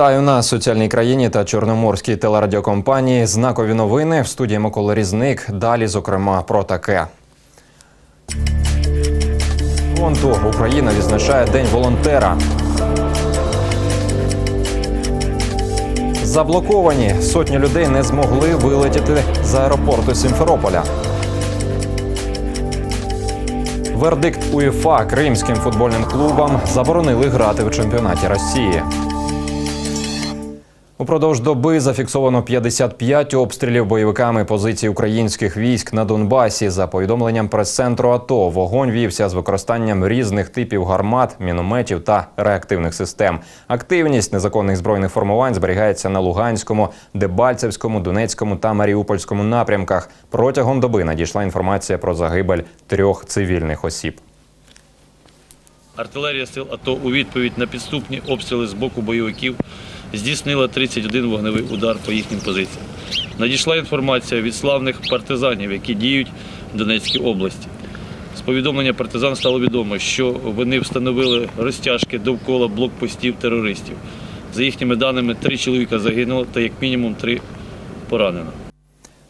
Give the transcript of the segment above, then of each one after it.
Вітаю на соціальній країні та чорноморській телерадіокомпанії. Знакові новини в студії Микола Різник. Далі, зокрема, про таке. Фронту Україна відзначає День волонтера. Заблоковані сотні людей не змогли вилетіти з аеропорту Сімферополя. Вердикт УЄФА кримським футбольним клубам заборонили грати в чемпіонаті Росії. Упродовж доби зафіксовано 55 обстрілів бойовиками позицій українських військ на Донбасі. За повідомленням прес-центру АТО, вогонь вівся з використанням різних типів гармат, мінометів та реактивних систем. Активність незаконних збройних формувань зберігається на Луганському, Дебальцевському, Донецькому та Маріупольському напрямках. Протягом доби надійшла інформація про загибель трьох цивільних осіб. Артилерія сил АТО у відповідь на підступні обстріли з боку бойовиків здійснила 31 вогневий удар по їхнім позиціям. Надійшла інформація від славних партизанів, які діють в Донецькій області. З повідомлення партизан стало відомо, що вони встановили розтяжки довкола блокпостів терористів. За їхніми даними, три чоловіка загинуло та як мінімум три поранено.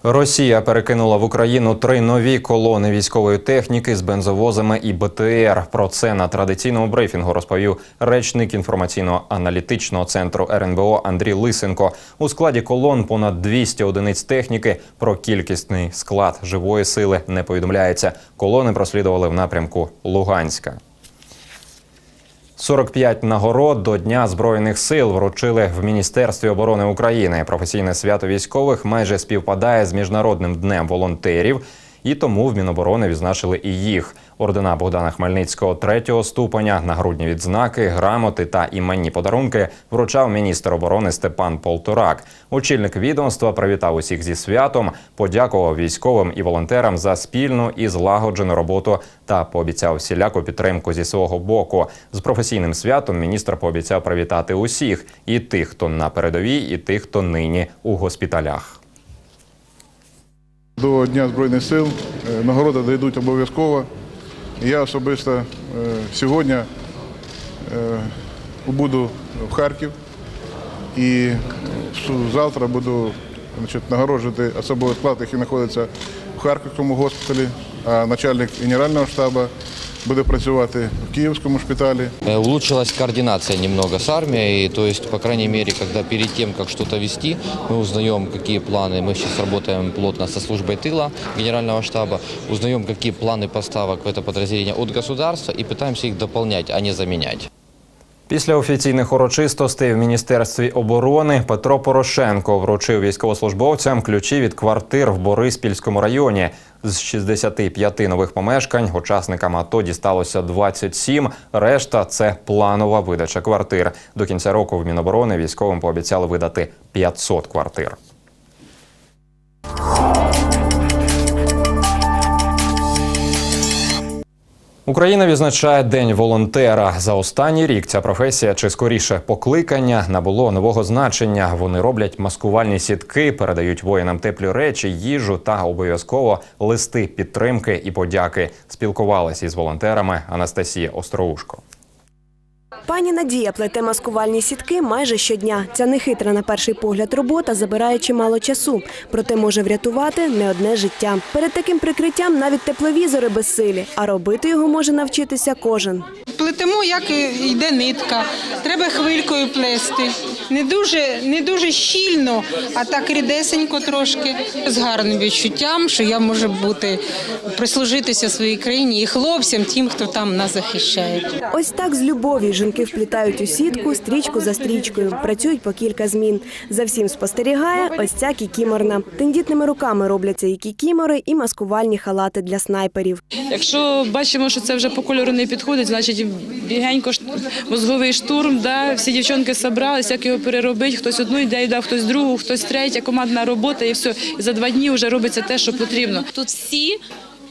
Росія перекинула в Україну три нові колони військової техніки з бензовозами і БТР. Про це на традиційному брифінгу розповів речник інформаційно-аналітичного центру РНБО Андрій Лисенко. У складі колон понад 200 одиниць техніки. Про кількісний склад живої сили не повідомляється. Колони прослідували в напрямку Луганська. 45 нагород до Дня Збройних сил вручили в Міністерстві оборони України. Професійне свято військових майже співпадає з міжнародним днем волонтерів. І тому в Міноборони відзначили і їх. Ордена Богдана Хмельницького третього ступеня, нагрудні відзнаки, грамоти та іменні подарунки вручав міністр оборони Степан Полторак. Очільник відомства привітав усіх зі святом, подякував військовим і волонтерам за спільну і злагоджену роботу та пообіцяв всіляку підтримку зі свого боку. З професійним святом міністр пообіцяв привітати усіх і тих, хто на передовій, і тих, хто нині у госпіталях. До Дня Збройних сил е, нагороди дійдуть обов'язково. Я особисто е, сьогодні е, буду в Харків і завтра буду значить, нагороджувати особовий склад, який знаходиться в Харківському госпіталі, а начальник генерального штабу буде працювати в Київському шпиталі. Э, Улучшилась координация немного с армией, то есть, по крайней мере, когда перед тем, как что-то вести, мы узнаем, какие планы, мы сейчас работаем плотно со службой тыла генерального штаба, узнаем, какие планы поставок в это подразделение от государства и пытаемся их дополнять, а не заменять. Після офіційних урочистостей в міністерстві оборони Петро Порошенко вручив військовослужбовцям ключі від квартир в Бориспільському районі. З 65 нових помешкань учасникам АТО дісталося 27, Решта це планова видача квартир. До кінця року в Міноборони військовим пообіцяли видати 500 квартир. Україна відзначає День волонтера. За останній рік ця професія, чи скоріше покликання, набуло нового значення. Вони роблять маскувальні сітки, передають воїнам теплі речі, їжу та обов'язково листи підтримки і подяки. Спілкувалася із волонтерами Анастасія Остроушко. Пані Надія плете маскувальні сітки майже щодня. Ця нехитра на перший погляд робота забирає чимало часу, проте може врятувати не одне життя. Перед таким прикриттям навіть тепловізори безсилі, а робити його може навчитися кожен. Плетемо, як йде нитка. Треба хвилькою плести. Не дуже, не дуже щільно, а так рідесенько трошки, з гарним відчуттям, що я можу бути прислужитися своїй країні і хлопцям, тим, хто там нас захищає. Ось так з любові жінки вплітають у сітку стрічку за стрічкою. Працюють по кілька змін. За всім спостерігає ось ця кікіморна. Тендітними руками робляться і кікімори, і маскувальні халати для снайперів. Якщо бачимо, що це вже по кольору не підходить, значить бігенько мозговий штурм. Да, всі дівчонки зібралися, як його переробити. Хтось одну ідею дав, хтось другу, хтось третя, командна робота, і все. І за два дні вже робиться те, що потрібно. Тут всі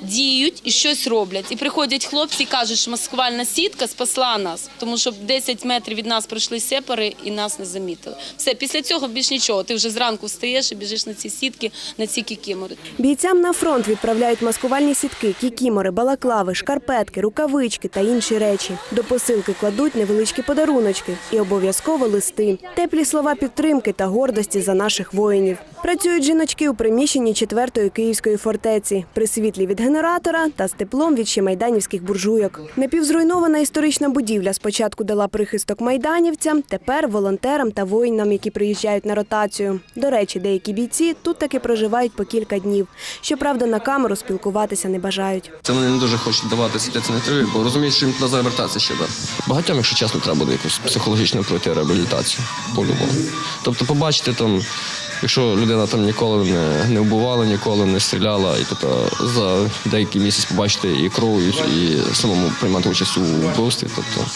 діють і щось роблять. І приходять хлопці і кажуть, що маскувальна сітка спасла нас, тому що 10 метрів від нас пройшли сепари і нас не замітили. Все, після цього більш нічого. Ти вже зранку встаєш і біжиш на ці сітки, на ці кікімори. Бійцям на фронт відправляють маскувальні сітки, кікімори, балаклави, шкарпетки, рукавички та інші речі. До посилки кладуть невеличкі подаруночки і обов'язково листи, теплі слова підтримки та гордості за наших воїнів. Працюють жіночки у приміщенні 4-ї київської фортеці при світлі від генератора та з теплом від щемайданівських буржуйок. Напівзруйнована історична будівля спочатку дала прихисток майданівцям, тепер волонтерам та воїнам, які приїжджають на ротацію. До речі, деякі бійці тут таки проживають по кілька днів. Щоправда, на камеру спілкуватися не бажають. Це вони не дуже хочуть давати світець на інтерв'ю, бо розуміють, що їм туди завертатися ще. Багатьом, якщо чесно, треба буде якусь психологічну пройти реабілітацію по-любому. Тобто побачити там, якщо людина там ніколи не, не вбивала, ніколи не стріляла, і тобто за деякий місяць побачити і кров, і, і самому приймати участь у вбивстві. Тобто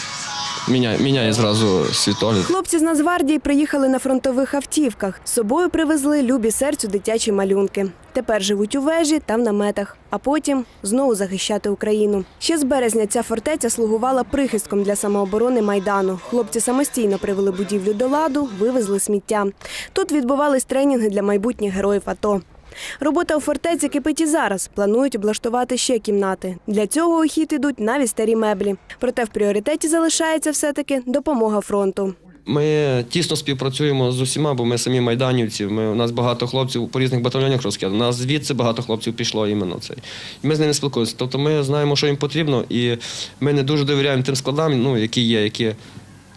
міняє, міняє зразу світогляд. Хлопці з Нацгвардії приїхали на фронтових автівках. З собою привезли любі серцю дитячі малюнки. Тепер живуть у вежі та в наметах, а потім знову захищати Україну. Ще з березня ця фортеця слугувала прихистком для самооборони майдану. Хлопці самостійно привели будівлю до ладу, вивезли сміття. Тут відбувались тренінги для майбутніх героїв АТО. Робота у фортеці кипить і зараз. Планують облаштувати ще кімнати. Для цього у хід ідуть навіть старі меблі. Проте в пріоритеті залишається все-таки допомога фронту. Ми тісно співпрацюємо з усіма, бо ми самі майданівці. Ми, у нас багато хлопців по різних батальйонах розкидано. У нас звідси багато хлопців пішло іменно цей. І ми з ними спілкуємося. Тобто ми знаємо, що їм потрібно, і ми не дуже довіряємо тим складам, ну, які є, які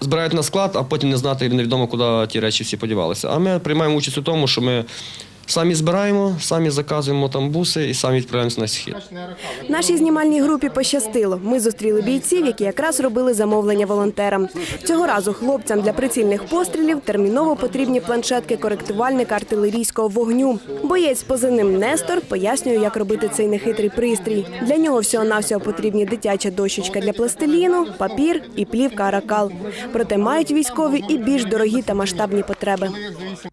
збирають на склад, а потім не знати невідомо, куди ті речі всі подівалися. А ми приймаємо участь у тому, що ми самі збираємо, самі заказуємо там буси і самі відправляємося на схід. Нашій знімальній групі пощастило. Ми зустріли бійців, які якраз робили замовлення волонтерам. Цього разу хлопцям для прицільних пострілів терміново потрібні планшетки коректувальника артилерійського вогню. Боєць позивним Нестор пояснює, як робити цей нехитрий пристрій. Для нього всього-навсього потрібні дитяча дощечка для пластиліну, папір і плівка аракал. Проте мають військові і більш дорогі та масштабні потреби.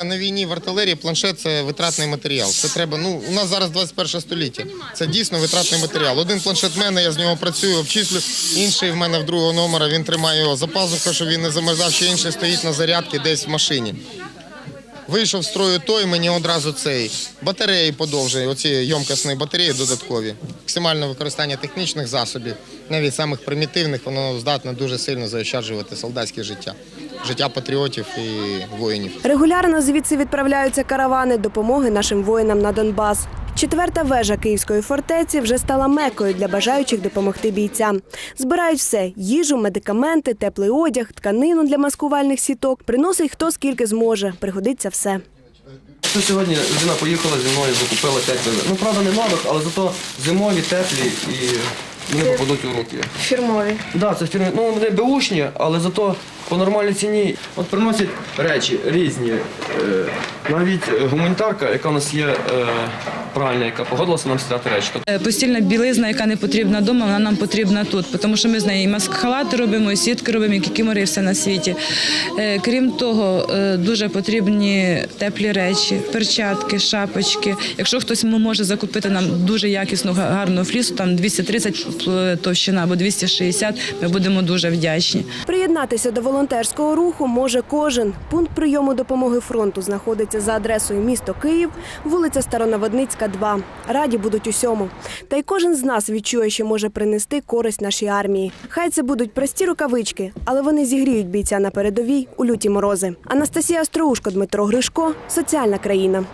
На війні в артилерії планшет це витратний матеріал. Це треба. Ну у нас зараз 21 століття. Це дійсно витратний матеріал. Один планшет в мене, я з нього працюю, обчислю. Інший в мене в другого номера. Він тримає його за пазуху, щоб він не замерзав. Ще інший стоїть на зарядці десь в машині. Вийшов з строю той, мені одразу цей батареї подовжує. Оці йомкосні батареї додаткові. Максимальне використання технічних засобів, навіть самих примітивних, воно здатне дуже сильно заощаджувати солдатське життя, життя патріотів і воїнів. Регулярно звідси відправляються каравани допомоги нашим воїнам на Донбас. Четверта вежа Київської фортеці вже стала мекою для бажаючих допомогти бійцям. Збирають все: їжу, медикаменти, теплий одяг, тканину для маскувальних сіток. Приносить хто скільки зможе. Пригодиться все. Сьогодні жіна поїхала зі мною, закупила 5 вивер. Ну, правда, не нових, але зато зимові, теплі і вони попадуть у руки. Фірмові. Так, да, це фірми. Ну, вони беушні, але зато по нормальній ціні. От приносять речі різні. Е, навіть гуманітарка, яка у нас є е, пральня, яка погодилася нам стирати речі. Тобто Е, Постільна білизна, яка не потрібна вдома, вона нам потрібна тут, тому що ми з нею і маск-халати робимо, і сітки робимо, і кікімори, і все на світі. Е, Крім того, е, дуже потрібні теплі речі, перчатки, шапочки. Якщо хтось може закупити нам дуже якісну, га- гарну флісу, там 230 е, товщина або 260, ми будемо дуже вдячні. Приєднатися до волонтерського руху може кожен. Пункт прийому допомоги фронту знаходиться за адресою місто Київ, вулиця Старонаводницька, 2. Раді будуть усьому. Та й кожен з нас відчує, що може принести користь нашій армії. Хай це будуть прості рукавички, але вони зігріють бійця на передовій у люті морози. Анастасія Остроушко, Дмитро Гришко, соціальна країна.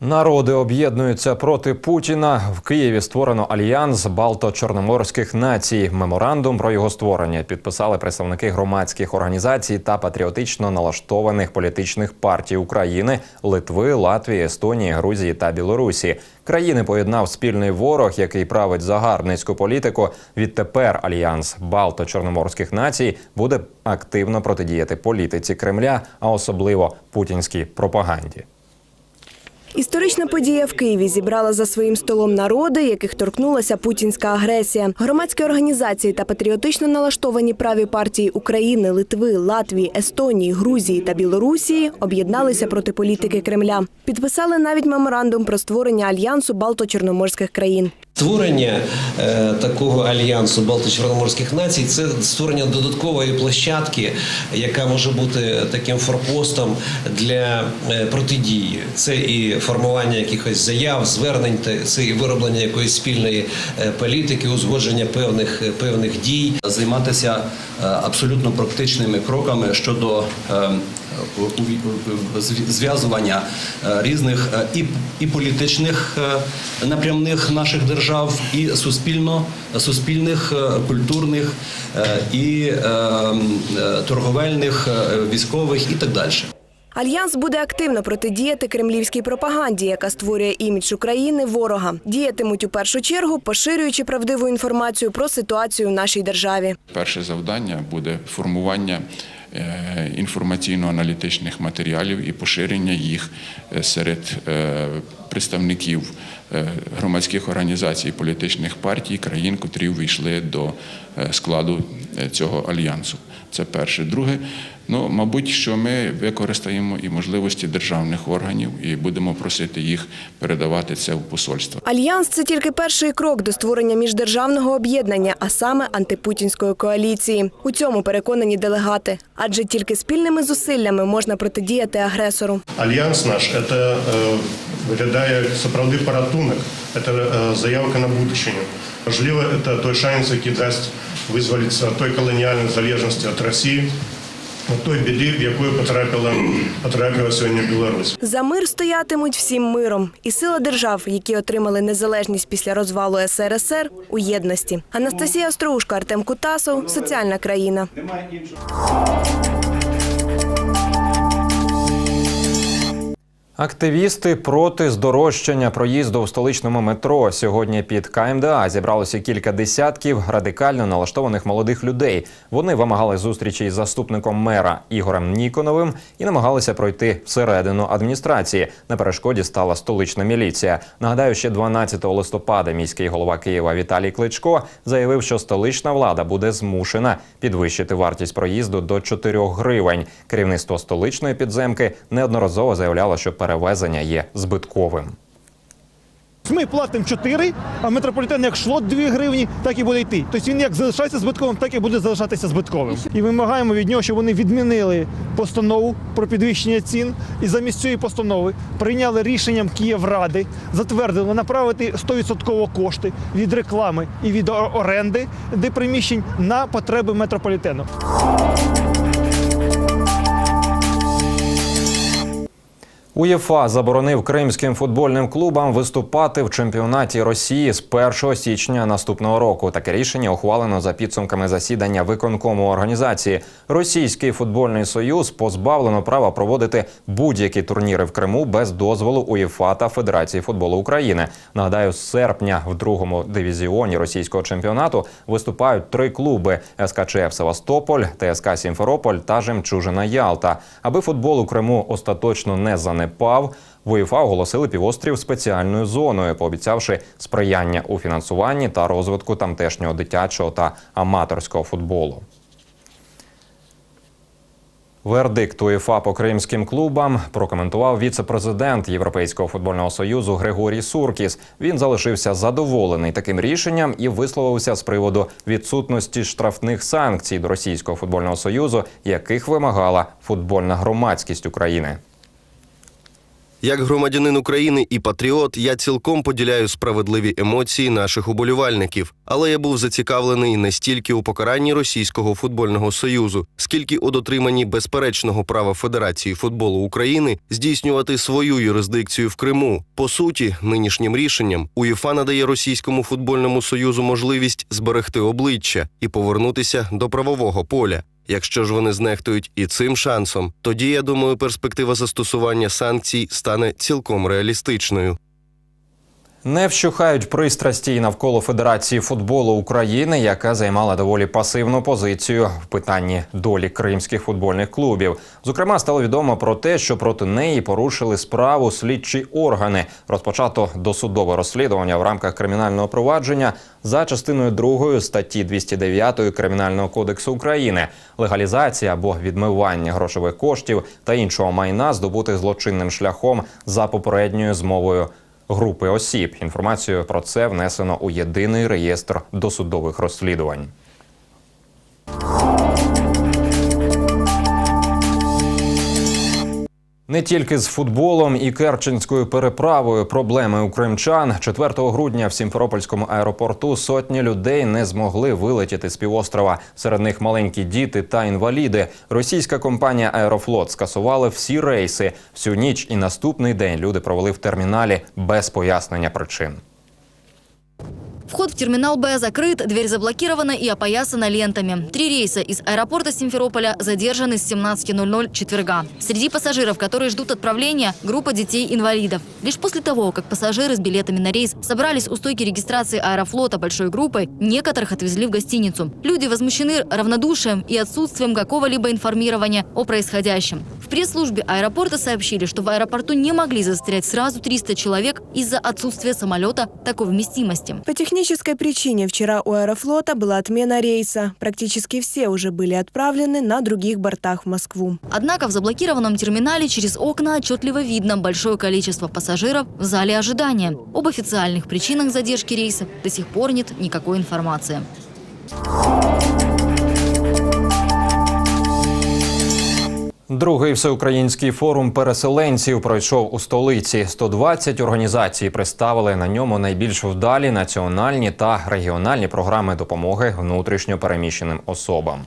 Народи об'єднуються проти Путіна. В Києві створено альянс Балто-Чорноморських націй. Меморандум про його створення підписали представники громадських організацій та патріотично налаштованих політичних партій України, Литви, Латвії, Естонії, Грузії та Білорусі. Країни поєднав спільний ворог, який править загарбницьку політику. Відтепер альянс Балто-Чорноморських націй буде активно протидіяти політиці Кремля, а особливо путінській пропаганді. Історична подія в Києві зібрала за своїм столом народи, яких торкнулася путінська агресія. Громадські організації та патріотично налаштовані праві партії України, Литви, Латвії, Естонії, Грузії та Білорусії об'єдналися проти політики Кремля. Підписали навіть меморандум про створення альянсу Балто-Чорноморських країн. Створення е, такого альянсу Балто-Чорноморських націй це створення додаткової площадки, яка може бути таким форпостом для е, протидії. Це і формування якихось заяв, звернень, це і вироблення якоїсь спільної е, політики, узгодження певних е, певних дій. займатися абсолютно практичними кроками щодо е, зв'язування е, різних е, і, і політичних е, напрямних наших держав, і суспільно суспільних, культурних, і торговельних, військових і так далі. Альянс буде активно протидіяти кремлівській пропаганді, яка створює імідж України ворога. Діятимуть у першу чергу, поширюючи правдиву інформацію про ситуацію в нашій державі. Перше завдання буде формування інформаційно-аналітичних матеріалів і поширення їх е, серед е, представників е, громадських організацій, політичних партій країн, котрі увійшли до е, складу е, цього альянсу. Це перше. Друге, ну мабуть, що ми використаємо і можливості державних органів і будемо просити їх передавати це в посольство. Альянс це тільки перший крок до створення міждержавного об'єднання, а саме антипутінської коаліції. У цьому переконані делегати, адже тільки спільними зусиллями можна протидіяти агресору. Альянс наш – це виглядає справді порятунок, це е, заявка на будущее. Можливо, це той шанс, який дасть визволитися від той колоніальної залежності від Росії, той біди, в яку потрапила, потрапила сьогодні Білорусь. За мир стоятимуть всім миром, і сила держав, які отримали незалежність після розвалу СРСР, у єдності. Анастасія Остроушко, Артем Кутасов, соціальна країна. Активісти проти здорожчання проїзду в столичному метро. Сьогодні під КМДА зібралося кілька десятків радикально налаштованих молодих людей. Вони вимагали зустрічі із заступником мера Ігорем Ніконовим і намагалися пройти всередину адміністрації. На перешкоді стала столична міліція. Нагадаю, ще 12 листопада міський голова Києва Віталій Кличко заявив, що столична влада буде змушена підвищити вартість проїзду до 4 гривень. Керівництво столичної підземки неодноразово заявляло, що перевезення є збитковим. Ми платимо 4, а метрополітен як йшло 2 гривні, так і буде йти. Тобто він як залишається збитковим, так і буде залишатися збитковим. І вимагаємо від нього, щоб вони відмінили постанову про підвищення цін і замість цієї постанови прийняли рішенням Київради, затвердили направити 100% кошти від реклами і від оренди де приміщень на потреби метрополітену. УЄФА заборонив кримським футбольним клубам виступати в чемпіонаті Росії з 1 січня наступного року. Таке рішення ухвалено за підсумками засідання виконкому організації. Російський футбольний союз позбавлено права проводити будь-які турніри в Криму без дозволу УЄФА та Федерації футболу України. Нагадаю, з серпня в другому дивізіоні російського чемпіонату виступають три клуби: СКЧФ Севастополь, ТСК Сімферополь та Жемчужина Ялта. Аби футбол у Криму остаточно не занепав, в УЄФА оголосили півострів спеціальною зоною, пообіцявши сприяння у фінансуванні та розвитку тамтешнього дитячого та аматорського футболу. Вердикт УЄФА по кримським клубам прокоментував віце-президент Європейського футбольного союзу Григорій Суркіс. Він залишився задоволений таким рішенням і висловився з приводу відсутності штрафних санкцій до російського футбольного союзу, яких вимагала футбольна громадськість України. Як громадянин України і патріот, я цілком поділяю справедливі емоції наших уболівальників, але я був зацікавлений не стільки у покаранні російського футбольного союзу, скільки у дотриманні безперечного права Федерації футболу України здійснювати свою юрисдикцію в Криму. По суті, нинішнім рішенням УЄФА надає російському футбольному союзу можливість зберегти обличчя і повернутися до правового поля. Якщо ж вони знехтують і цим шансом, тоді я думаю, перспектива застосування санкцій стане цілком реалістичною. Не вщухають пристрасті й навколо Федерації футболу України, яка займала доволі пасивну позицію в питанні долі кримських футбольних клубів. Зокрема, стало відомо про те, що проти неї порушили справу слідчі органи. Розпочато досудове розслідування в рамках кримінального провадження за частиною 2 статті 209 Кримінального кодексу України легалізація або відмивання грошових коштів та іншого майна здобутих злочинним шляхом за попередньою змовою групи осіб. Інформацію про це внесено у єдиний реєстр досудових розслідувань. Не тільки з футболом і Керченською переправою проблеми у кримчан 4 грудня в Сімферопольському аеропорту сотні людей не змогли вилетіти з півострова. Серед них маленькі діти та інваліди. Російська компанія Аерофлот скасувала всі рейси. Всю ніч і наступний день люди провели в терміналі без пояснення причин. Вход в терминал Б закрыт, дверь заблокирована и опоясана лентами. Три рейса из аэропорта Симферополя задержаны с 17.00 четверга. Среди пассажиров, которые ждут отправления, группа детей-инвалидов. Лишь после того, как пассажиры с билетами на рейс собрались у стойки регистрации аэрофлота большой группой, некоторых отвезли в гостиницу. Люди возмущены равнодушием и отсутствием какого-либо информирования о происходящем. В пресс-службе аэропорта сообщили, что в аэропорту не могли застрять сразу 300 человек из-за отсутствия самолета такой вместимости. По технической причине вчера у Аэрофлота была отмена рейса. Практически все уже были отправлены на других бортах в Москву. Однако в заблокированном терминале через окна отчетливо видно большое количество пассажиров в зале ожидания. Об официальных причинах задержки рейса до сих пор нет никакой информации. Другий всеукраїнський форум переселенців пройшов у столиці. 120 організацій представили на ньому найбільш вдалі національні та регіональні програми допомоги внутрішньо переміщеним особам.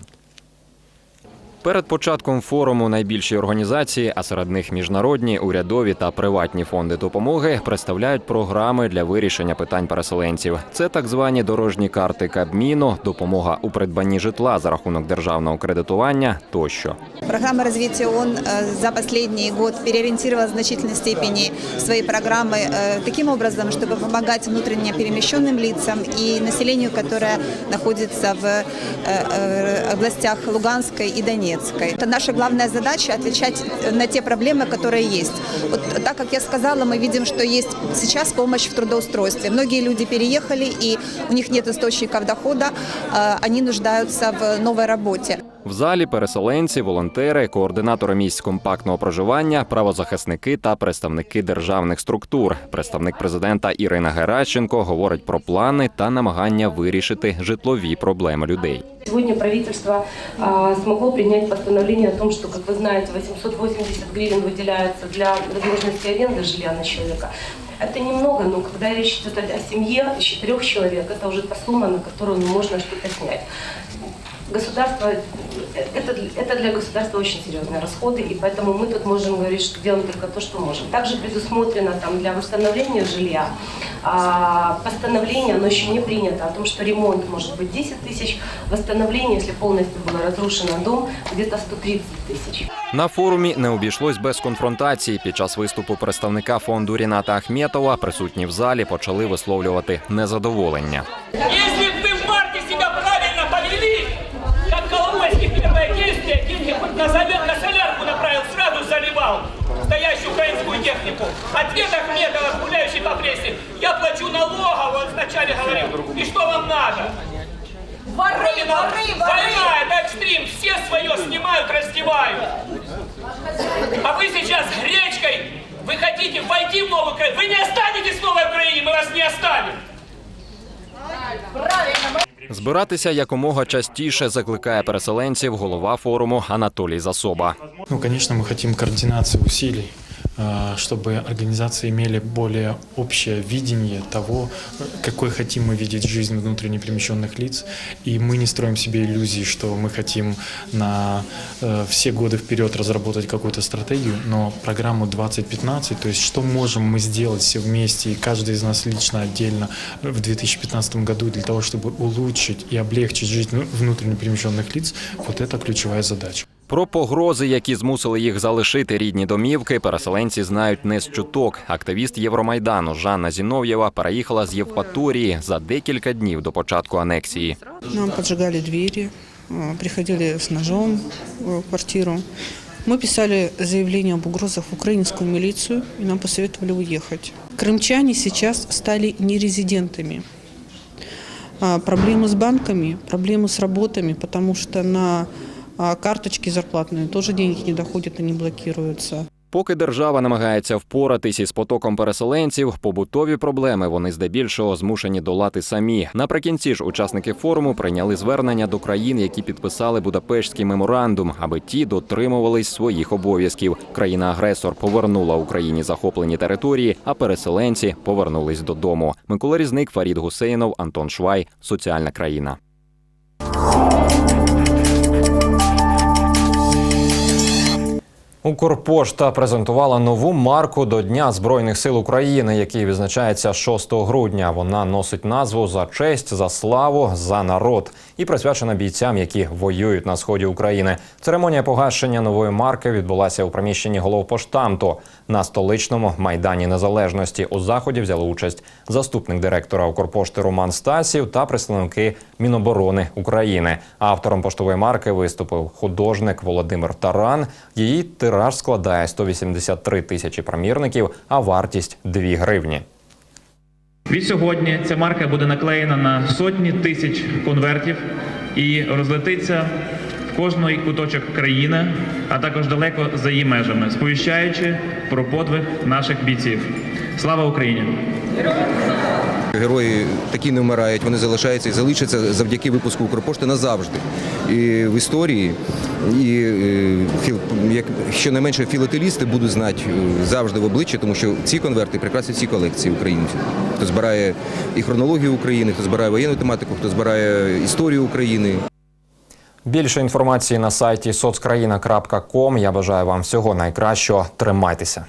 Перед початком форуму найбільші організації, а серед них міжнародні, урядові та приватні фонди допомоги, представляють програми для вирішення питань переселенців. Це так звані дорожні карти Кабміну, допомога у придбанні житла за рахунок державного кредитування тощо. Программа развития ООН э, за последний год переориентировала в значительной степени свои программы э, таким образом, чтобы помогать внутренне перемещенным лицам и населению, которое находится в э, э, областях Луганской и Донецкой. Это наша главная задача – отвечать на те проблемы, которые есть. Вот, так как я сказала, мы видим, что есть сейчас помощь в трудоустройстве. Многие люди переехали, и у них нет источников дохода, э, они нуждаются в новой работе. В залі переселенці, волонтери, координатори місць компактного проживання, правозахисники та представники державних структур. Представник президента Ірина Геращенко говорить про плани та намагання вирішити житлові проблеми людей. Сегодня правительство а, смогло принять постановление о том, что, как вы знаете, 880 гривен выделяется для возможности аренды жилья на человека. Это немного, но когда речь идет о семье из четырех человек, это уже та сумма, на которую можно что-то снять. Государство, это, это для государства очень серьезные расходы, и поэтому мы тут можем говорить, что делаем только то, что можем. Также предусмотрено там для восстановления жилья а, постановление, оно еще не принято, о том, что ремонт может быть 10 тысяч, восстановление, если полностью было разрушено дом, где-то 130 тысяч. На форумі не обійшлось без конфронтації. Під час виступу представника фонду Ріната Ахметова присутні в залі почали висловлювати незадоволення. На, на солярку направил, сразу заливал стоящую украинскую технику. Ответ Ахметова, гуляющий по прессе, я плачу налоговую, он вначале говорил, и что вам надо? Воры, воры, воры! Война, это экстрим, все свое снимают, раздевают. А вы сейчас гречкой, вы хотите войти в новую Украину, вы не останетесь в новой Украине, мы вас не оставим. Збиратися якомога частіше закликає переселенців голова форуму Анатолій Засоба. Ну, звісно, ми хочемо координації усилий, э, чтобы организации имели более общее видение того, э, какой хотим мы видеть жизнь внутренне перемещенных лиц. И мы не строим себе иллюзий, что мы хотим на э, все годы вперед разработать какую-то стратегию, но программу 2015, то есть что можем мы сделать все вместе, и каждый из нас лично, отдельно в 2015 году для того, чтобы улучшить и облегчить жизнь внутренне перемещенных лиц, вот это ключевая задача. Про погрози, які змусили їх залишити рідні домівки, переселенці знають не з чуток. Активіст Євромайдану Жанна Зінов'єва переїхала з Євпаторії за декілька днів до початку анексії. Нам поджигали двери, э, приходили с ножом в квартиру. Мы писали заявление об угрозах в украинскую милицию, и нам посоветовали уехать. Крымчане сейчас стали нерезидентами. А, Проблемы с банками, проблемы с работами, потому что на а, карточки зарплатные тоже деньги не доходят, они блокируются. Поки держава намагається впоратись із потоком переселенців, побутові проблеми вони здебільшого змушені долати самі. Наприкінці ж учасники форуму прийняли звернення до країн, які підписали Будапештський меморандум, аби ті дотримувались своїх обов'язків. Країна-агресор повернула Україні захоплені території, а переселенці повернулись додому. Микола Різник, Фарід Гусейнов, Антон Швай. Соціальна країна. Укрпошта презентувала нову марку до Дня Збройних сил України, який відзначається 6 грудня. Вона носить назву за честь, за славу, за народ і присвячена бійцям, які воюють на сході України. Церемонія погашення нової марки відбулася у приміщенні головпоштамту на столичному майдані Незалежності. У заході взяли участь заступник директора Укрпошти Роман Стасів та представники Міноборони України. Автором поштової марки виступив художник Володимир Таран. Її тираж складає 183 тисячі примірників, а вартість 2 гривні. Відсьогодні ця марка буде наклеєна на сотні тисяч конвертів і розлетиться кожний куточок країни, а також далеко за її межами, сповіщаючи про подвиг наших бійців. Слава Україні! Герої такі не вмирають, вони залишаються і залишаться завдяки випуску Укрпошти назавжди. І в історії, і е, як щонайменше філателісти будуть знати е, завжди в обличчя, тому що ці конверти прикрасять всі колекції українців. Хто збирає і хронологію України, хто збирає воєнну тематику, хто збирає історію України. Більше інформації на сайті соцкраїна.ком. Я бажаю вам всього найкращого. Тримайтеся.